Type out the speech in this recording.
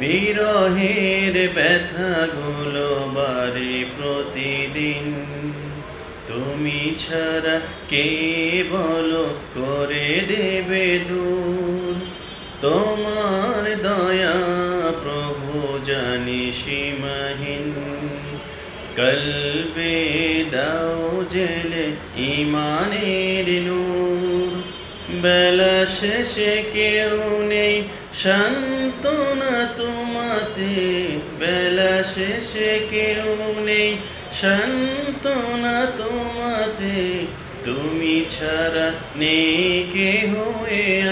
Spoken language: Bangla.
বিরহের ব্যথাগুলো বারে প্রতিদিন। তুমি ছাড়া কে বলো করে দেবে দূর? তোমার দয়া প্রভু জানি সীমাহীন। কলবে দাও জেলে ইমানের নূর। বেলা শেষে কেউ নেই সান্ত্বনা তোমাতে বেলা শেষে কেউ নেই। সান্ত্বনা তোমাতে তুমি ছাড়া নেই কেহ আমার